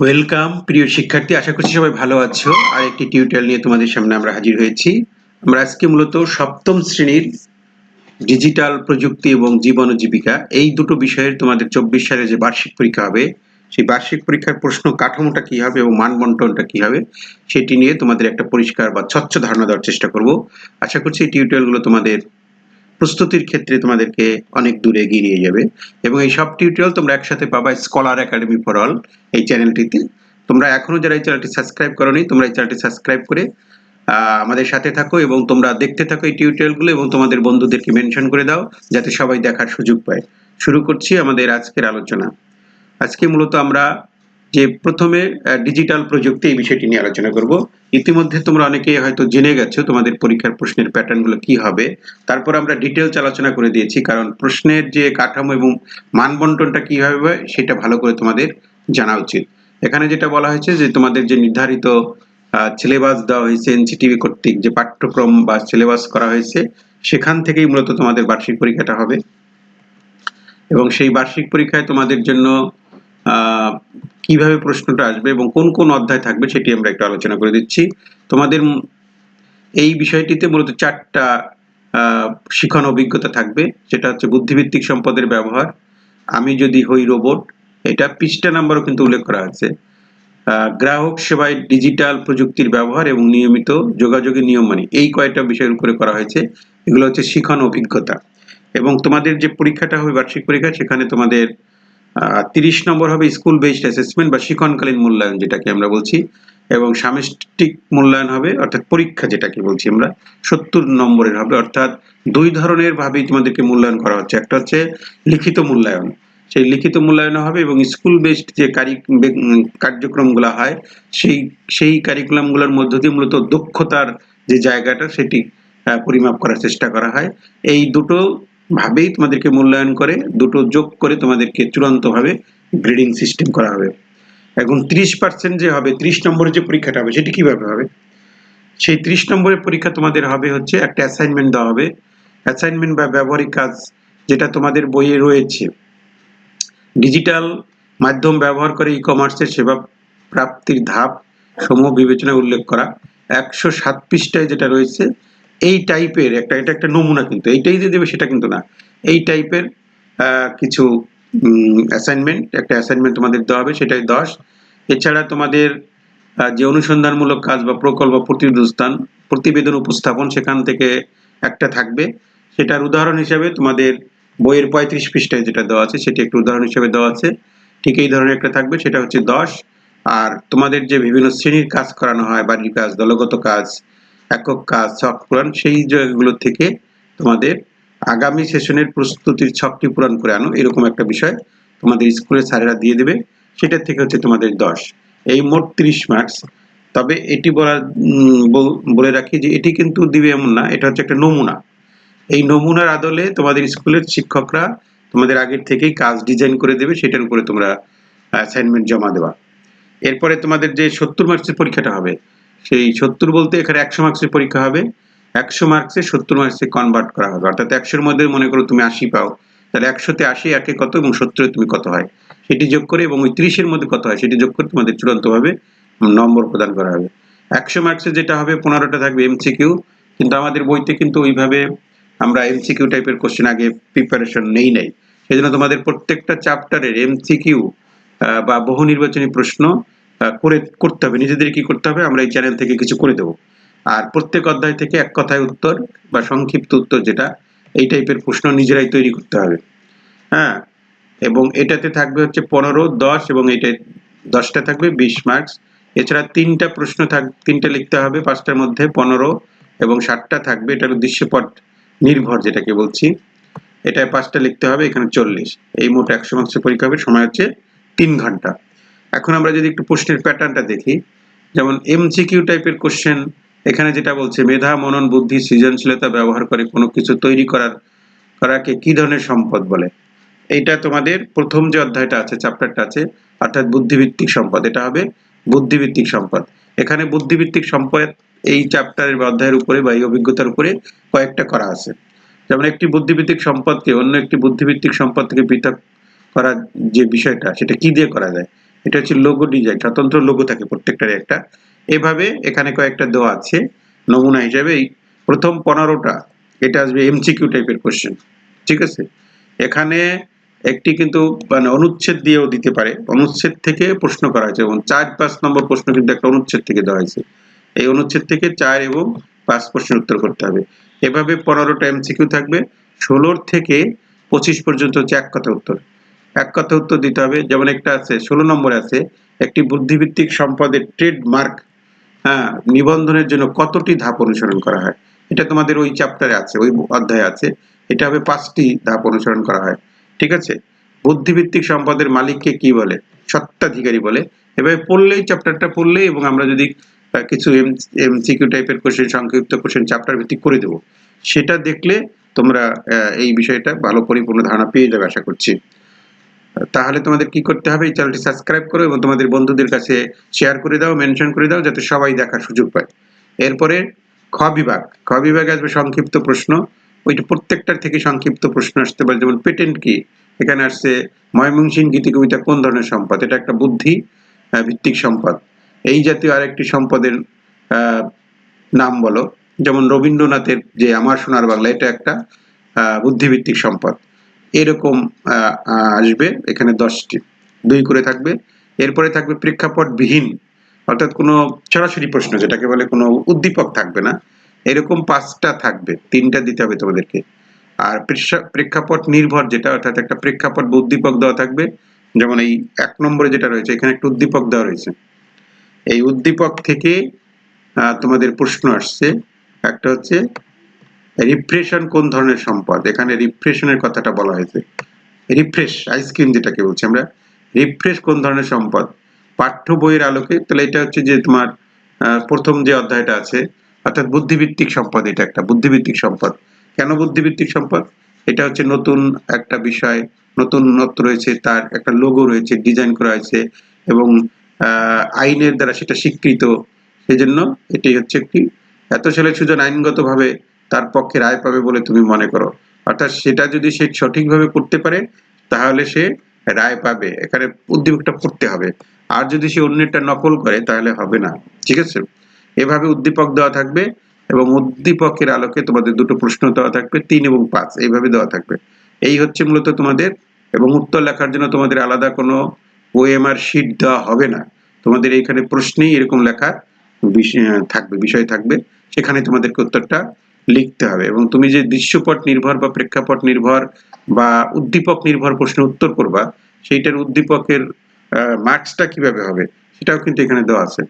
Welcome প্রিয় শিক্ষার্থী। আশা করছি সবাই ভালো আছো। আর একটি টিউটোরিয়াল নিয়ে তোমাদের সামনে আমরা হাজির হয়েছি। আমরা আজকে মূলত সপ্তম শ্রেণির ডিজিটাল প্রযুক্তি এবং জীবন ও জীবিকা এই দুটো বিষয়ের তোমাদের চব্বিশ সালে যে বার্ষিক পরীক্ষা হবে, সেই বার্ষিক পরীক্ষার প্রশ্ন কাঠামোটা কি হবে এবং মান বন্টনটা কি হবে, সেটি নিয়ে তোমাদের একটা পরিষ্কার বা স্বচ্ছ ধারণা দেওয়ার চেষ্টা করব। আশা করছি এই টিউটোরিয়ালগুলো তোমাদের প্রস্তুতির ক্ষেত্রে তোমাদেরকে অনেক দূরে এগিয়ে নিয়ে যাবে। এবং এই সব টিউটোরিয়াল তোমরা একসাথে পাবা স্কলার একাডেমি ফর অল এই চ্যানেলটিতে তোমরা এখনও যারা এই চ্যানেলটি সাবস্ক্রাইব করোনি, তোমরা এই চ্যানেলটি সাবস্ক্রাইব করে আমাদের সাথে থাকো এবং তোমরা দেখতে থাকো এই টিউটোরিয়ালগুলো এবং তোমাদের বন্ধুদেরকে মেনশন করে দাও, যাতে সবাই দেখার সুযোগ পায়। শুরু করছি আমাদের আজকের আলোচনা। আজকে মূলত আমরা যে প্রথমে ডিজিটাল প্রযুক্তি এই বিষয়টি নিয়ে আলোচনা করব। ইতিমধ্যে তোমরা অনেকেই হয়তো জেনে গেছো তোমাদের পরীক্ষার প্রশ্নের প্যাটার্নগুলো কি হবে। তারপর আমরা ডিটেলস আলোচনা করে দিয়েছি, কারণ প্রশ্নের যে কাঠামো এবং মানবন্টনটা কি হবে সেটা ভালো করে তোমাদের জানা উচিত। এখানে যেটা বলা হয়েছে যে তোমাদের যে নির্ধারিত সিলেবাস দেওয়া হয়েছে এনসিটিভি কর্তৃক যে পাঠ্যক্রম বা সিলেবাস করা হয়েছে, সেখান থেকেই মূলত তোমাদের বার্ষিক পরীক্ষাটা হবে। এবং সেই বার্ষিক পরীক্ষায় তোমাদের জন্য কীভাবে প্রশ্নটা আসবে এবং কোন কোন অধ্যায় থাকবে সেটি আমরা একটু আলোচনা করে দিচ্ছি। তোমাদের এই বিষয়টিতে মূলত চারটা শিখন অভিজ্ঞতা থাকবে, যেটা হচ্ছে বুদ্ধিভিত্তিক সম্পদের ব্যবহার, আমি যদি হই রোবট, এটা পৃষ্ঠা নাম্বারও কিন্তু উল্লেখ করা আছে। গ্রাহক সেবায় ডিজিটাল প্রযুক্তির ব্যবহার এবং নিয়মিত যোগাযোগের নিয়ম মানে এই কয়েকটা বিষয়ের উপরে করা হয়েছে, এগুলো হচ্ছে শিখন অভিজ্ঞতা। এবং তোমাদের যে পরীক্ষাটা হবে বার্ষিক পরীক্ষা, সেখানে তোমাদের তিরিশ নম্বর হবে স্কুল বেসড অ্যাসেসমেন্ট বা শিক্ষণকালীন মূল্যায়ন যেটাকে আমরা বলছি। এবং সামষ্টিক মূল্যায়ন হবে, অর্থাৎ পরীক্ষা যেটাকে বলছি আমরা, সত্তর নম্বরের হবে। অর্থাৎ দুই ধরনের ভাবেই তোমাদেরকে মূল্যায়ন করা হচ্ছে। একটা হচ্ছে লিখিত মূল্যায়ন। সেই লিখিত মূল্যায়ন হবে এবং স্কুল বেসড যে কারি- কার্যক্রমগুলো হয়, সেই সেই কারিকুলামগুলোর মধ্য দিয়ে মূলত দক্ষতার যে জায়গাটা, সেটি পরিমাপ করার চেষ্টা করা হয়। এই দুটো ভাবেই তোমাদেরকে মূল্যায়ন করে, দুটো যোগ করে তোমাদেরকে চূড়ান্তভাবে গ্রেডিং সিস্টেম করা হবে। এখন ত্রিশ পার্সেন্ট যে হবে, ত্রিশ নম্বরের যে পরীক্ষাটা হবে, সেটি কীভাবে হবে? সেই ত্রিশ নম্বরের পরীক্ষা তোমাদের হবে হচ্ছে একটা অ্যাসাইনমেন্ট দেওয়া হবে। অ্যাসাইনমেন্ট বা ব্যবহারিক কাজ যেটা তোমাদের বইয়ে রয়েছে। ডিজিটাল মাধ্যম ব্যবহার করে ই কমার্সের সেবা প্রাপ্তির ধাপ সমূহ বিবেচনায় উল্লেখ করা। একশো সাত পৃষ্ঠায় যেটা রয়েছে এই টাইপের একটা, এটা একটা নমুনা কিন্তু, এইটাই যে দেবে সেটা কিন্তু না। এই টাইপের কিছু অ্যাসাইনমেন্ট একটা অ্যাসাইনমেন্ট তোমাদের দেওয়া হবে, সেটাই দশ। এছাড়া তোমাদের যে অনুসন্ধানমূলক কাজ বা প্রকল্প প্রতিবেদন প্রতিবেদন উপস্থাপন, সেখান থেকে একটা থাকবে। সেটার উদাহরণ হিসেবে তোমাদের বইয়ের পঁয়ত্রিশ পৃষ্ঠায় যেটা দেওয়া আছে, সেটি একটা উদাহরণ হিসেবে দেওয়া আছে। ঠিক এই ধরনের একটা থাকবে, সেটা হচ্ছে দশ। আর তোমাদের যে বিভিন্ন শ্রেণির কাজ করানো হয়, বাড়ির কাজ, দলগত কাজ একক কাজ ছক পূরণ, সেই জায়গাগুলো থেকে তোমাদের আগামী সেশনের প্রস্তুতির ছকটি পূরণ করে আনো। এরকম একটা বিষয় তোমাদের স্কুলের স্যারেরা দিয়ে দেবে। সেটা থেকে হচ্ছে তোমাদের দশ। এই মোট ত্রিশ মার্কস তবে এটি বলার বল- বলে রাখি যে এটি কিন্তু দিবে এমন না, এটা হচ্ছে একটা নমুনা। এই নমুনার আদলে তোমাদের স্কুলের শিক্ষকরা তোমাদের আগের থেকেই কাজ ডিজাইন করে দেবে, সেটার উপরে তোমরা অ্যাসাইনমেন্ট জমা দেওয়া এরপরে তোমাদের যে সত্তর মার্কসের পরীক্ষাটা হবে সেই সত্তর বলতে এখানে একশো মার্কসের পরীক্ষা হবে। একশো মার্কসে সত্তর মার্কসে কনভার্ট করা হবে। অর্থাৎ একশোর মধ্যে মনে করো তুমি আশি পাও। তাহলে একশোতে আশি, একে কত এবং সত্তরে তুমি কত হয়? সেটি যোগ করে এবং ওই ত্রিশের মধ্যে কত হয়? সেটি যোগ করে তোমাদের চূড়ান্তভাবে নম্বর প্রদান করা হবে। একশো মার্কসে যেটা হবে, পনেরোটা থাকবে এমসিকিউ কিন্তু আমাদের বইতে কিন্তু ওইভাবে আমরা এমসিকিউ টাইপের কোশ্চেন আগে প্রিপারেশন নেই নাই। সেই জন্য তোমাদের প্রত্যেকটা চ্যাপ্টারের এমসিকিউ বা বহু নির্বাচনী প্রশ্ন করে করতে হবে। নিজেদের কি করতে হবে? আমরা এই চ্যানেল থেকে কিছু করে দেবো। আর প্রত্যেক অধ্যায় থেকে এক কথায় উত্তর বা সংক্ষিপ্ত উত্তর যেটা, এই টাইপের প্রশ্ন নিজেরাই তৈরি করতে হবে। হ্যাঁ? এবং এটাতে থাকবে হচ্ছে পনেরো, দশ এবং এটা দশটা থাকবে, বিশ মার্কস এছাড়া তিনটা প্রশ্ন থাক, তিনটা লিখতে হবে, পাঁচটার মধ্যে পনেরো এবং ষাটটা থাকবে। এটার দৃশ্যপট নির্ভর যেটাকে বলছি। এটায় পাঁচটা লিখতে হবে, এখানে চল্লিশ। এই মোট একশো মার্কসের পরীক্ষা হবে, সময় হচ্ছে তিন ঘণ্টা। এখন আমরা যদি একটু প্রশ্নের প্যাটার্নটা দেখি, যেমন এমসিকিউ টাইপের কোশ্চেন এখানে যেটা বলছে, মেধা, মনন, বুদ্ধি, সৃজনশীলতা ব্যবহার করে কোনো কিছু তৈরি করার, করাকে কি ধরনের সম্পদ বলে? এইটা তোমাদের প্রথম যে অধ্যায়টা আছে চ্যাপ্টারটা আছে, অর্থাৎ বুদ্ধিভিত্তিক সম্পদ। এটা হবে বুদ্ধিভিত্তিক সম্পদ। এখানে বুদ্ধিভিত্তিক সম্পদ এই চ্যাপ্টারের বা অধ্যায়ের উপরে বা এই অভিজ্ঞতার উপরে কয়েকটা করা আছে। যেমন একটি বুদ্ধিভিত্তিক সম্পদকে অন্য একটি বুদ্ধিভিত্তিক সম্পদ থেকে পৃথক করার যে বিষয়টা, সেটা কি দিয়ে করা যায়? এটা হচ্ছে লোগো ডিজাইন স্বতন্ত্র লোগো থাকে প্রত্যেকটারই একটা। এভাবে এখানে কয়েকটা দেওয়া আছে, নমুনা হিসাবে এই প্রথম পনেরোটা, এটা আসবে এমসিকিউ টাইপের কোশ্চেন ঠিক আছে? এখানে একটি কিন্তু মানে অনুচ্ছেদ দিয়েও দিতে পারে, অনুচ্ছেদ থেকে প্রশ্ন করা হয়েছে, এবং চার পাঁচ নম্বর প্রশ্ন কিন্তু একটা অনুচ্ছেদ থেকে দেওয়া হয়েছে। এই অনুচ্ছেদ থেকে চার এবং পাঁচ প্রশ্নের উত্তর করতে হবে। এভাবে পনেরোটা এমসিকিউ থাকবে, ষোলোর থেকে পঁচিশ পর্যন্ত হচ্ছে এক কথা উত্তর। এক কথা উত্তর দিতে হবে, যেমন একটা আছে, ষোলো নম্বরে আছে, একটি বুদ্ধিভিত্তিক সম্পদের ট্রেডমার্ক হ্যাঁ নিবন্ধনের জন্য কতটি ধাপ অনুসরণ করা হয়? এটা তোমাদের ওই চ্যাপ্টারে আছে, ওই অধ্যায়ে আছে। এটা হবে পাঁচটি ধাপ অনুসরণ করা হয়, ঠিক আছে? বুদ্ধিভিত্তিক সম্পদের মালিককে কি বলে? সত্ত্বাধিকারী বলে। এভাবে পড়লেই চ্যাপ্টারটা পড়লেই, এবং আমরা যদি কিছু এমসিকিউ টাইপের কোশ্চেন সংক্ষিপ্ত কোশ্চেন চ্যাপ্টার ভিত্তিক করে দেবো। সেটা দেখলে তোমরা এই বিষয়টা ভালো পরিপূর্ণ ধারণা পেয়ে যাবে, আশা করছি। তাহলে তোমাদের কি করতে হবে? এই চ্যানেলটি সাবস্ক্রাইব করো এবং তোমাদের বন্ধুদের কাছে শেয়ার করে দাও মেনশন করে দাও, যাতে সবাই দেখার সুযোগ পায়। এরপরে খ বিভাগ। খ বিভাগে আসবে সংক্ষিপ্ত প্রশ্ন। ওইটা প্রত্যেকটার থেকে সংক্ষিপ্ত প্রশ্ন আসতে পারে। যেমন পেটেন্ট কি? এখানে আসছে ময়মনসিংহ গীতি কবিতা কোন ধরনের সম্পদ? এটা একটা বুদ্ধি ভিত্তিক সম্পদ। এই জাতীয় আরেকটি সম্পদের নাম বলো। যেমন রবীন্দ্রনাথের যে আমার সোনার বাংলা, এটা একটা বুদ্ধিভিত্তিক সম্পদ। এরকম আসবে। এখানে দশটি। দুই করে থাকবে। এরপরে থাকবে প্রেক্ষাপট বিহীন অর্থাৎ কোনো সরাসরি প্রশ্ন, যেটাকে বলে কোনো উদ্দীপক থাকবে না। এরকম পাঁচটা থাকবে। তিনটা দিতে হবে তোমাদেরকে। আর প্রেক্ষাপট নির্ভর যেটা, অর্থাৎ একটা প্রেক্ষাপট বা উদ্দীপক দেওয়া থাকবে। যেমন এই এক নম্বরে যেটা রয়েছে, এখানে একটা উদ্দীপক দেওয়া রয়েছে। এই উদ্দীপক থেকে তোমাদের প্রশ্ন আসছে। একটা হচ্ছে রিফ্রেশন কোন ধরনের সম্পদ? এখানে রিফ্রেশনের কথাটা বলা হয়েছে। রিফ্রেশ আইসক্রিম যেটাকে বলছি আমরা। রিফ্রেশ কোন ধরনের সম্পদ? পাঠ্য বইয়ের আলোকে, তাহলে এটা হচ্ছে যে তোমার প্রথম যে অধ্যায়টা আছে, অর্থাৎ বুদ্ধিভিত্তিক সম্পদ, এটা একটা বুদ্ধিভিত্তিক সম্পদ। কেন বুদ্ধিভিত্তিক সম্পদ? এটা হচ্ছে নতুন একটা বিষয় নতুন নতুনত্ব রয়েছে, তার একটা লোগো রয়েছে ডিজাইন করা হয়েছে, এবং আইনের দ্বারা সেটা স্বীকৃত। সেজন্য এটি হচ্ছে একটি, এত ছেলে সুজন আইনগতভাবে তার পক্ষে রায় পাবে বলে তুমি মনে করো। অর্থাৎ সেটা যদি সে সঠিকভাবে করতে পারে, তাহলে সে রায় পাবে। এখানে উদ্দীপকটা পড়তে হবে। আর যদি সে অন্যটা নকল করে, তাহলে হবে না। ঠিক আছে? এভাবে উদ্দীপক দেওয়া থাকবে এবং উদ্দীপকের আলোকে তোমাদের দুটো প্রশ্ন দেওয়া থাকবে, তিন এবং পাঁচ। এইভাবে দেওয়া থাকবে। এই হচ্ছে মূলত তোমাদের এবং উত্তর লেখার জন্য তোমাদের আলাদা কোনো ওএমআর শিট দেওয়া হবে না। তোমাদের এইখানে প্রশ্নেই এরকম লেখা থাকবে, বিষয় থাকবে। সেখানে তোমাদেরকে উত্তরটা লিখতে হবে এবং তুমি যে দৃশ্যপট নির্ভর বা প্রেক্ষাপট নির্ভর বা উদ্দীপক নির্ভর প্রশ্ন উত্তর করবা, সেইটার উদ্দীপকের মার্কসটা কীভাবে হবে, সেটাও কিন্তু এখানে দেওয়া আছে।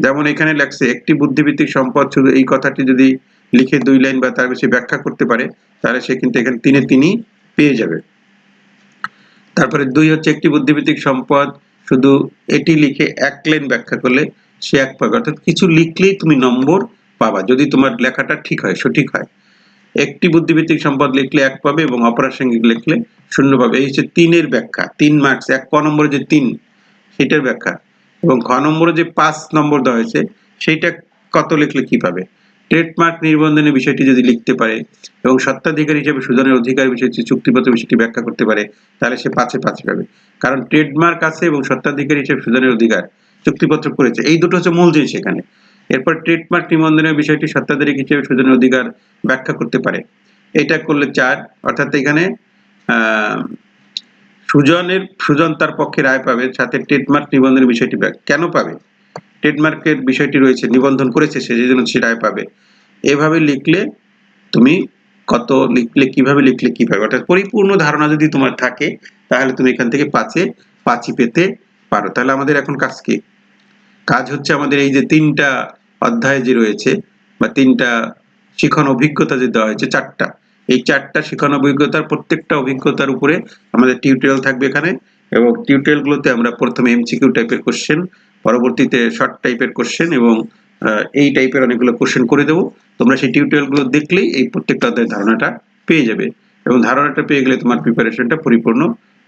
যেমন এখানে লেখছে, একটি বুদ্ধিভিত্তিক সম্পদ শুধু এই কথাটি যদি লিখে দুই লাইন বা তার বেশি ব্যাখ্যা করতে পারে, তাহলে সে কিন্তু এখানে তিনে তিনি পেয়ে যাবে। তারপরে দুই হচ্ছে, একটি বুদ্ধিভিত্তিক সম্পদ শুধু এটি লিখে এক লাইন ব্যাখ্যা করলে সে এক পাবে অর্থাৎ কিছু লিখলেই তুমি নম্বর পাবা। যদি তোমার লেখাটা ঠিক হয়, সঠিক হয়, একটি বুদ্ধিভিত্তিক সম্পদ লিখলে এক পাবে এবং অপ্রাসঙ্গিক লিখলে শূন্য পাবে। এই হচ্ছে তিনের ব্যাখ্যা, তিন মার্কস এক ক নম্বরে যে তিন সেটার ব্যাখ্যা। এবং খ নম্বরে যে পাঁচ নম্বর দেওয়া হয়েছে, সেইটা কত লিখলে কি পাবে? ট্রেডমার্ক নিবন্ধনের বিষয়টি যদি লিখতে পারে এবং সত্ত্বাধিকার হিসেবে সুজনের অধিকার বিষয়টি, চুক্তিপত্র বিষয়টি ব্যাখ্যা করতে পারে, তাহলে সে পাঁচে পাঁচ পাবে। কারণ ট্রেডমার্ক আছে এবং সত্ত্বাধিকার হিসেবে সুজনের অধিকার চুক্তিপত্র করেছে। এই দুটো হচ্ছে মূল জিনিস এখানে। এরপর ট্রেডমার্ক নিবন্ধনের বিষয়টি সত্ত্বাধিকারী হিসেবে সুজনের অধিকার ব্যাখ্যা করতে পারে। এটা করলে চার, অর্থাৎ এখানে সুজনের, সুজন তার পক্ষে রায় পাবে, সাথে ট্রেডমার্ক নিবন্ধনের বিষয়টি কেন পাবে? ট্রেডমার্কের বিষয়টি রয়েছে, নিবন্ধন করেছে সে জন্য সে রায় পাবে। এভাবে লিখলে তুমি কত লিখলে, কীভাবে লিখলে কি পাবে অর্থাৎ পরিপূর্ণ ধারণা যদি তোমার থাকে, তাহলে তুমি এখান থেকে পাঁচে, পাঁচই পেতে পারো। তাহলে আমাদের এখন কাজ কি? কাজ হচ্ছে আমাদের এই যে তিনটা অধ্যায় যে রয়েছে বা তিনটা শিখন অভিজ্ঞতা যে দেওয়া হয়েছে, চারটা। এই চারটা শিখন অভিজ্ঞতার প্রত্যেকটা অভিজ্ঞতার উপরে আমাদের টিউটোরিয়াল থাকবে এখানে এবং টিউটোরিয়াল গুলোতে আমরা প্রথমে এমসিকিউ টাইপের কোশ্চেন পরবর্তীতে শর্ট টাইপের কোশ্চেন এবং এই টাইপের অনেকগুলো কোশ্চেন করে দেবো। তোমরা সেই টিউটোরিয়ালগুলো দেখলেই এই প্রত্যেকটা অধ্যায়ের ধারণাটা পেয়ে যাবে এবং ধারণাটা পেয়ে গেলে তোমার প্রিপারেশনটা পরিপূর্ণ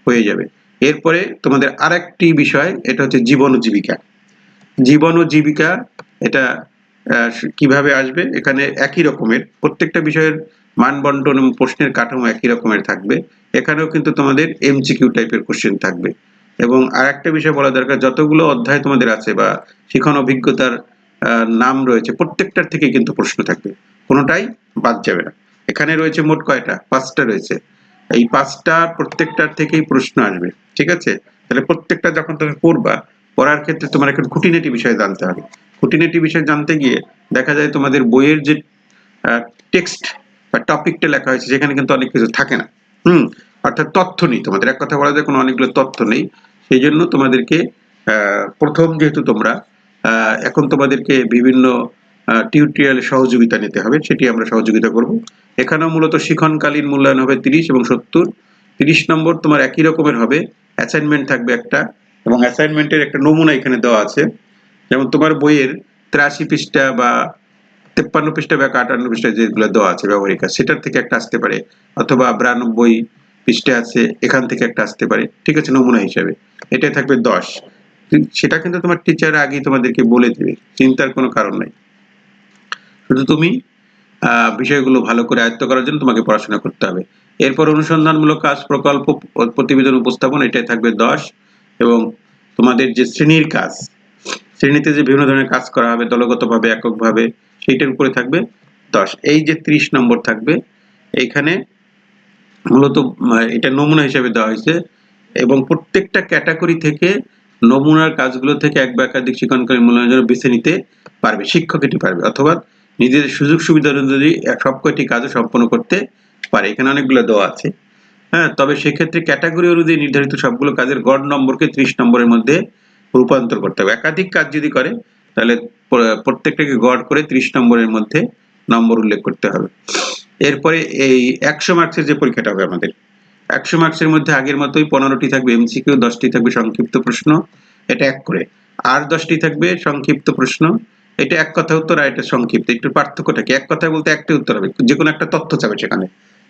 হয়ে যাবে। এরপরে তোমাদের আরেকটি বিষয়, এটা হচ্ছে জীবন ও জীবিকা। জীবন ও জীবিকা এটা কীভাবে আসবে? এখানে একই রকমের, প্রত্যেকটা বিষয়ের মান বন্টন এবং প্রশ্নের কাঠামো একই রকমের থাকবে। এখানেও কিন্তু তোমাদের এমসিকিউ টাইপের কোশ্চেন থাকবে। এবং আর একটা বিষয় বলা দরকার, যতগুলো অধ্যায় তোমাদের আছে বা শিখন অভিজ্ঞতার নাম রয়েছে, প্রত্যেকটার থেকে কিন্তু প্রশ্ন থাকবে। কোনোটাই বাদ যাবে না। এখানে রয়েছে মোট কয়টা? পাঁচটা রয়েছে। এই পাঁচটা প্রত্যেকটার থেকেই প্রশ্ন আসবে, ঠিক আছে? তাহলে প্রত্যেকটা যখন তুমি পড়বা, পড়ার ক্ষেত্রে তোমার এখন খুঁটিনাটি বিষয় জানতে হবে। খুঁটিনাটি বিষয় জানতে গিয়ে দেখা যায় তোমাদের বইয়ের যে টেক্সট বা টপিকটা লেখা হয়েছে সেখানে কিন্তু অনেক কিছু থাকে না। হুম, অর্থাৎ তথ্য নেই। তোমাদের এক কথা বলা যায়, কোনো অনেকগুলো তথ্য নেই। সেই জন্য তোমাদেরকে প্রথম যেহেতু তোমরা এখন তোমাদেরকে বিভিন্ন টিউটোরিয়াল সহযোগিতা নিতে হবে, সেটি আমরা সহযোগিতা করব। এখানেও মূলত শিখনকালীন মূল্যায়ন হবে তিরিশ এবং সত্তর। তিরিশ নম্বর তোমার একই রকমের হবে। অ্যাসাইনমেন্ট থাকবে একটা এবং অ্যাসাইনমেন্টের একটা নমুনা এখানে দেওয়া আছে। যেমন তোমার বইয়ের তিরাশি পৃষ্ঠা বা তেপ্পান্ন পৃষ্ঠা বা আটান্ন পৃষ্ঠা যেগুলো দেওয়া আছে ব্যবহারিক, সেটার থেকে একটা আসতে পারে। অথবা বিরানব্বই পৃষ্ঠা আছে, এখান থেকে একটা আসতে পারে। ঠিক আছে, নমুনা হিসাবে। এটাই থাকবে দশ। সেটা কিন্তু তোমার টিচার আগেই তোমাদেরকে বলে দেবে। চিন্তার কোনো কারণ নাই। শুধু তুমি বিষয়গুলো ভালো করে আয়ত্ত করার জন্য তোমাকে পড়াশোনা করতে হবে। এরপর অনুসন্ধানমূলক কাজ প্রকল্প প্রতিবেদন উপস্থাপন, এটাই থাকবে দশ। এবং তোমাদের যে শ্রেণির কাজ শ্রেণীতে যে বিভিন্ন ধরনের কাজ করা হবে, দলগতভাবে, এককভাবে, সেইটার উপরে থাকবে দশ। এই যে ত্রিশ নম্বর থাকবে, এইখানে মূলত এটা নমুনা হিসেবে দেওয়া হয়েছে এবং প্রত্যেকটা ক্যাটাগরি থেকে নমুনার কাজগুলো থেকে এক বা একাধিক শিক্ষণকারী মূল্যায়ন জন্য বেছে নিতে পারবে, শিক্ষক এটি পারবে, অথবা নিজেদের সুযোগ সুবিধা অনুযায়ী সব কয়টি কাজও সম্পন্ন করতে পারে। এখানে অনেকগুলো দেওয়া আছে। হ্যাঁ তবে সেক্ষেত্রে ক্যাটাগরি অনুযায়ী নির্ধারিত সবগুলো কাজের গড় নম্বরকে ত্রিশ নম্বরের মধ্যে রূপান্তর করতে হবে। একাধিক কাজ যদি করে, তাহলে প্রত্যেকটাকে গড় করে ত্রিশ নম্বরের মধ্যে নম্বর উল্লেখ করতে হবে। এরপরে এই একশো মার্কসের যে পরীক্ষাটা হবে আমাদের, একশো মার্কসের মধ্যে আগের মতোই পনেরোটি থাকবে এমসিকিউ দশটি থাকবে সংক্ষিপ্ত প্রশ্ন, এটা এক করে। আর দশটি থাকবে সংক্ষিপ্ত প্রশ্ন, এটা এক কথা উত্তর আর এটা সংক্ষিপ্ত। একটু পার্থক্যটা কি? এক কথায় বলতে একটাই উত্তর হবে। যে কোনো একটা তথ্য চাবে সেখানে,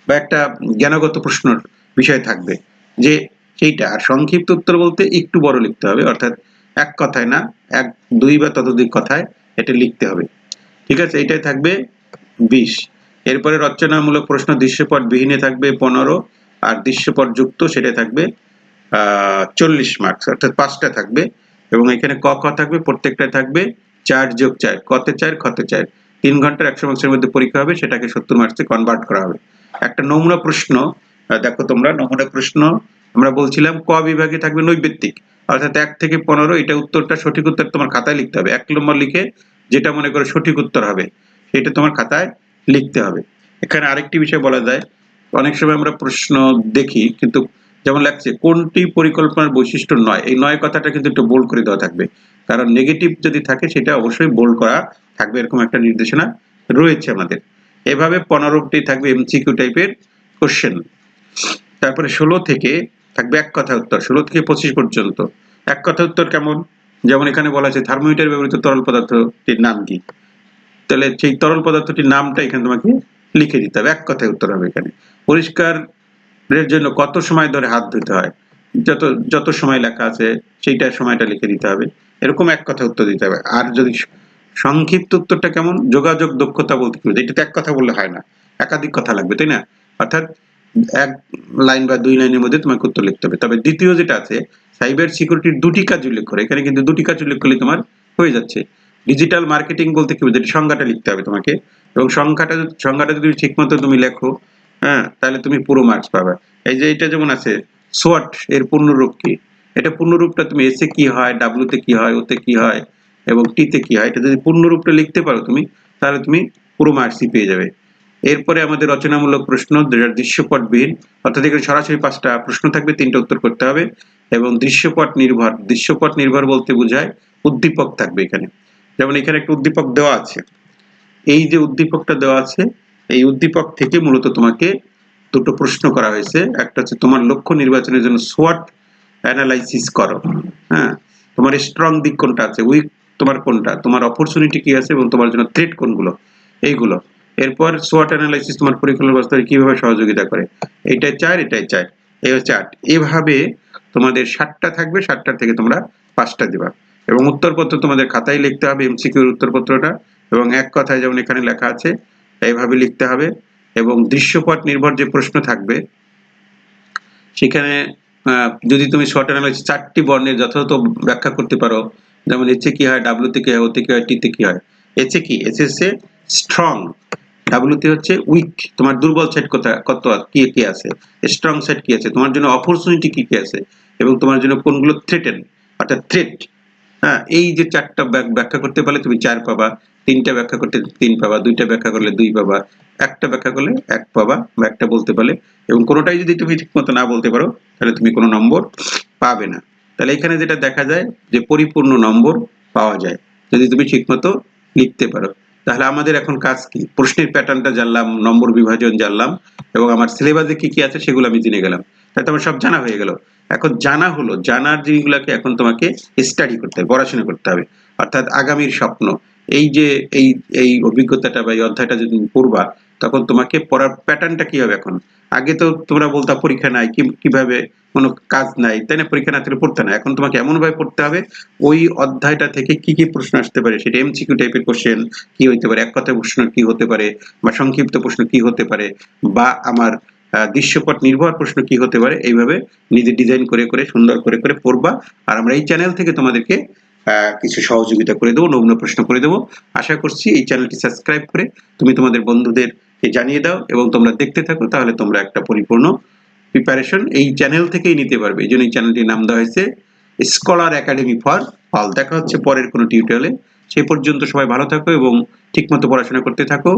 বা একটা জ্ঞানগত প্রশ্নর বিষয় থাকবে যে সেইটা আর সংক্ষিপ্ত উত্তর বলতে একটু বড় লিখতে হবে, অর্থাৎ এক কথায় না, এক, দুই বা ততোধিক কথায় এটা লিখতে হবে। ঠিক আছে? এটাই থাকবে বিশ। এরপরে রচনামূলক প্রশ্ন দৃশ্যপট বিহীনে থাকবে পনেরো, আর দৃশ্যপট যুক্ত সেটা থাকবে আহ চল্লিশ মার্কস অর্থাৎ পাঁচটা থাকবে। এবং এখানে ক, খ থাকবে, প্রত্যেকটা থাকবে চার যোগ চার। কতে চার, খতে চার। তিন ঘণ্টার একশো মার্কসের মধ্যে পরীক্ষা হবে, সেটাকে সত্তর মার্কসে কনভার্ট করা হবে। একটা নমুনা প্রশ্ন দেখো তোমরা, নমুনা প্রশ্ন আমরা বলছিলাম, ক বিভাগে থাকবে নৈবেত্তিক। অর্থাৎ এক থেকে পনেরো, এটা উত্তরটা সঠিক উত্তর তোমার খাতায় লিখতে হবে। এক নম্বর লিখে যেটা মনে করে সঠিক উত্তর হবে, সেটা তোমার খাতায় লিখতে হবে। এখানে আরেকটি বিষয় বলা যায়, অনেক সময় আমরা প্রশ্ন দেখি, কিন্তু যেমন লাগছে, কোনটি পরিকল্পনার বৈশিষ্ট্য নয়? এই নয় কথাটা কিন্তু একটু বোল্ড করে দেওয়া থাকবে। কারণ নেগেটিভ যদি থাকে, সেটা অবশ্যই বোল্ড করা থাকবে, এরকম একটা নির্দেশনা রয়েছে আমাদের। এভাবে পনেরোটি থাকবে এমসিকিউ টাইপের কোশ্চেন তারপরে ষোলো থেকে থাকবে এক কথা উত্তর ষোলো থেকে পঁচিশ পর্যন্ত। এক কথা উত্তর কেমন? যেমন এখানে বলা আছে থার্মোমিটার ব্যবহৃত তরল পদার্থটির নাম কি? তাহলে সেই তরল পদার্থটির নামটা এখানে তোমাকে লিখে দিতে হবে, এক কথায় উত্তর হবে এখানে। পরিষ্কারের জন্য কত সময় ধরে হাত ধুতে হয়? যত যত সময় লেখা আছে, সেইটা সময়টা লিখে দিতে হবে। এরকম এক কথা উত্তর দিতে হবে। আর যদি সংক্ষিপ্ত উত্তরটা কেমন? যোগাযোগ দক্ষতা বলতে কি এটা তো এক কথা বললে হয় না। একাধিক কথা লাগবে, তাই না? অর্থাৎ এক লাইন বা দুই লাইনের মধ্যে তোমাকে উত্তর লিখতে হবে। তবে দ্বিতীয় যেটা আছে সাইবার সিকিউরিটির দুটি কাজ উল্লেখ করে। এখানে কিন্তু দুটি কাজ উল্লেখ করলে তোমার হয়ে যাচ্ছে। ডিজিটাল মার্কেটিং বলতে কি বোঝায়? সংখ্যাটা লিখতে হবে তোমাকে। এবং সংখ্যাটা সংজ্ঞাটা যদি ঠিক মতো তুমি লেখো হ্যাঁ তাহলে তুমি পুরো মার্কস পাবে। এই যে এটা যেমন আছে সোয়াট এর পূর্ণরূপ কি? এটা পূর্ণরূপটা তুমি এসে কি হয় ডাব্লিউতে কি হয় ওতে কি হয়, এবং টিতে কি হয়, এটা যদি পূর্ণরূপটা লিখতে পারো তুমি, তাহলে তুমি পুরো মার্কসই পেয়ে যাবে। এরপরে আমাদের রচনামূলক প্রশ্ন যেটা দৃশ্যপটবিহীন অর্থাৎ এখানে সরাসরি পাঁচটা প্রশ্ন থাকবে, তিনটা উত্তর করতে হবে। এবং দৃশ্যপট নির্ভর দৃশ্যপট নির্ভর বলতে বোঝায় উদ্দীপক থাকবে এখানে। যেমন এখানে একটা উদ্দীপক দেওয়া আছে। এই যে উদ্দীপকটা দেওয়া আছে, এই উদ্দীপক থেকে মূলত তোমাকে দুটো প্রশ্ন করা হয়েছে। একটা হচ্ছে, তোমার লক্ষ্য নির্বাচনের জন্য সোয়াট অ্যানালাইসিস করো। হ্যাঁ? তোমার স্ট্রং দিক কোনটা আছে? উইক তোমার কোনটা? তোমার অপরচুনিটি কি আছে? এবং তোমার জন্য থ্রেট কোনগুলো? এইগুলো। এরপর সোয়াট অ্যানালাইসিস তোমার পরিকল্পনা ব্যবস্থায় কীভাবে সহযোগিতা করে। এটাই চার এটাই চার। এই আট। এভাবে তোমাদের সাতটা থাকবে, সাতটার থেকে তোমরা পাঁচটা দিবা। এবং উত্তরপত্র তোমাদের খাতায় লিখতে হবে এমসিকিউর উত্তরপত্রটা। এবং এক কথায় যেমন এখানে লেখা আছে, এইভাবে লিখতে হবে। এবং দৃশ্যপট নির্ভর যে প্রশ্ন থাকবে, সেখানে যদি তুমি শর্ট অ্যানালাইসিস চারটি বর্ণের যথাযথ ব্যাখ্যা করতে পারো, যেমন এচে কি হয় ডাব্লিউতে থেকে হয় ওতে কি হয় টিতে কি হয়। এচে কি? হচ্ছে স্ট্রং ডাব্লিউতে হচ্ছে উইক তোমার দুর্বল সাইড কোথা, কত, কি কি আছে? স্ট্রং সাইড কি আছে? তোমার জন্য অপরচুনিটি কি কি আছে? এবং তোমার জন্য কোনগুলো থ্রেটেন অর্থাৎ থ্রেট হ্যাঁ এই যে চারটা ব্যাখ্যা করতে পারলে তুমি চার পাবা, তিনটা ব্যাখ্যা করতে তিন পাবা, দুইটা ব্যাখ্যা করলে দুই পাবা, একটা ব্যাখ্যা করলে এক পাবা, বা একটা বলতে পারলে, এবং কোনোটাই যদি তুমি ঠিক মতো না বলতে পারো, তাহলে তুমি কোনো নম্বর পাবে না। তাহলে এখানে যেটা দেখা যায়, যে পরিপূর্ণ নম্বর পাওয়া যায়, যদি তুমি ঠিক মতো লিখতে পারো। তাহলে আমাদের এখন কাজ কি? প্রশ্নের প্যাটার্নটা জানলাম, নম্বর বিভাজন জানলাম, এবং আমার সিলেবাসে কি কি আছে সেগুলো আমি জেনে গেলাম। তাহলে তোমার সব জানা হয়ে গেল। এখন জানা হলো, জানার জিনিসগুলোকে এখন তোমাকে স্টাডি করতে হবে, পড়াশোনা করতে হবে। অর্থাৎ আগামীর স্বপ্ন, এই যে এই এই অভিজ্ঞতাটা বা এই অধ্যায়টা যদি পড়বা, তখন তোমাকে পড়ার প্যাটার্নটা কি হবে এখন? আগে তো তোমরা বলতা পরীক্ষা নাই কীভাবে কোনো কাজ নাই, তাই না? পরীক্ষা না থাকলে পড়তে না। এখন তোমাকে এমন ভাবে পড়তে হবে, ওই অধ্যায়টা থেকে কি কি প্রশ্ন আসতে পারে? সেটা এমসিকিউ টাইপের কোশ্চেন কি হতে পারে? এক কথায় প্রশ্ন কি হতে পারে? বা সংক্ষিপ্ত প্রশ্ন কি হতে পারে? বা আমার দৃশ্যপট নির্ভর প্রশ্ন কি হতে পারে? এইভাবে নিজে ডিজাইন করে করে, সুন্দর করে করে পড়বা। আর আমরা এই চ্যানেল থেকে তোমাদেরকে কিছু সহযোগিতা করে দেবো নমুনা প্রশ্ন করে দেবো। আশা করছি এই চ্যানেলটি সাবস্ক্রাইব করে তুমি তোমাদের বন্ধুদেরকে জানিয়ে দাও এবং তোমরা দেখতে থাকো, তাহলে তোমরা একটা পরিপূর্ণ প্রিপারেশন এই চ্যানেল থেকেই নিতে পারবে। এই জন্য এই চ্যানেলটির নাম দেওয়া হয়েছে স্কলার একাডেমি ফর পাল দেখা হচ্ছে পরের কোনো টিউটোরিয়ালে সে পর্যন্ত সবাই ভালো থাকো এবং ঠিকমতো পড়াশোনা করতে থাকো।